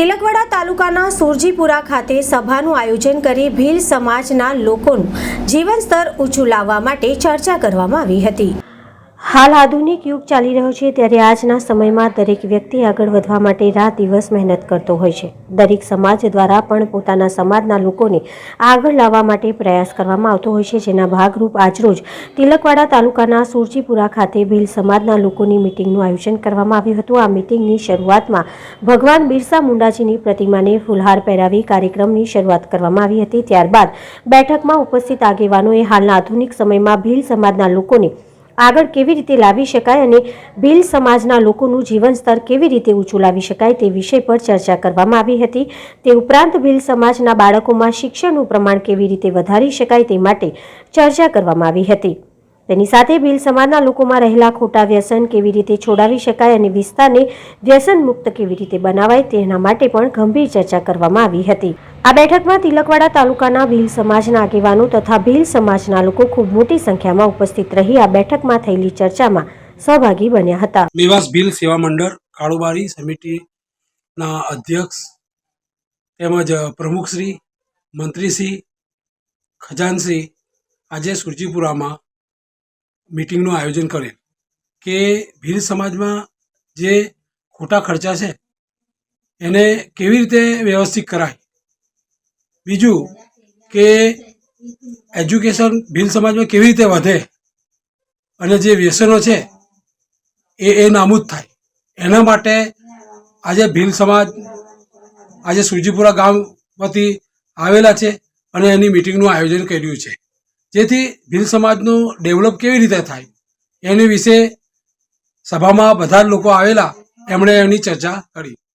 તિલકવાડા તાલુકાના સુરજીપુરા ખાતે સભાનું આયોજન કરી ભીલ સમાજના લોકોનું જીવન સ્તર ઊંચું લાવવા માટે ચર્ચા કરવામાં આવી હતી. હાલ આધુનિક યુગ ચાલી રહ્યો છે ત્યારે આજના સમયમાં દરેક વ્યક્તિ આગળ વધવા માટે રાત દિવસ મહેનત કરતો હોય છે. દરેક સમાજ દ્વારા પણ પોતાના સમાજના લોકોને આગળ લાવવા માટે પ્રયાસ કરવામાં આવતો હોય છે. જેના ભાગરૂપ આજરોજ તિલકવાડા તાલુકાના સુરજીપુરા ખાતે ભીલ સમાજના લોકોની મિટિંગનું આયોજન કરવામાં આવ્યું હતું. આ મિટિંગની શરૂઆતમાં ભગવાન બિરસા મુંડાજીની પ્રતિમાને ફુલહાર પહેરાવી કાર્યક્રમની શરૂઆત કરવામાં આવી હતી. ત્યારબાદ બેઠકમાં ઉપસ્થિત આગેવાનોએ હાલના આધુનિક સમયમાં ભીલ સમાજના લોકોને આગળ કેવી રીતે લાવી શકાય અને ભીલ સમાજના લોકોનું જીવન સ્તર કેવી રીતે ઊંચું લાવી શકાય તે વિષય પર ચર્ચા કરવામાં આવી હતી. તે ઉપરાંત ભીલ સમાજના બાળકોમાં શિક્ષણનું પ્રમાણ કેવી રીતે વધારી શકાય તે માટે ચર્ચા કરવામાં આવી હતી. તેની સાથે ભીલ સમાજના લોકોમાં રહેલા ખોટા વ્યસન કેવી રીતે છોડાવી શકાય અને વિસ્તારને વ્યસન મુક્ત કેવી રીતે બનાવાય તેના માટે પણ ગંભીર ચર્ચા કરવામાં આવી હતી. આ બેઠકમાં તિલકવાડા તાલુકાના ભીલ સમાજના આગેવાનો તથા ભીલ સમાજના લોકો ખૂબ મોટી સંખ્યામાં ઉપસ્થિત રહી આ બેઠકમાં થયેલી ચર્ચામાં સહભાગી બન્યા હતા. નિવાસ ભીલ સેવા મંડળ કાળુબારી સમિતિના અધ્યક્ષ તેમજ પ્રમુખશ્રી, મંત્રીશ્રી, ખજાનશ્રી આજે સુરજીપુરામાં મિટિંગનું આયોજન કરેલ કે ભીલ સમાજમાં જે ખોટા ખર્ચા છે, એને કેવી રીતે વ્યવસ્થિત કરાય? બીજું કે એજ્યુકેશન ભીલ સમાજમાં કેવી રીતે વધે અને જે વ્યસનો છે, એ એ નામૂદ થાય. એના માટે આજે ભીલ સમાજ, આજે સુરજીપુરા ગામ વતી આવેલા છે અને એની મિટિંગનું આયોજન કર્યું છે. જેથી ભીલ સમાજનું ડેવલપ કેવી રીતે થાય, એની વિશે સભામાં બધા લોકો આવેલા, એમણે એમની ચર્ચા કરી.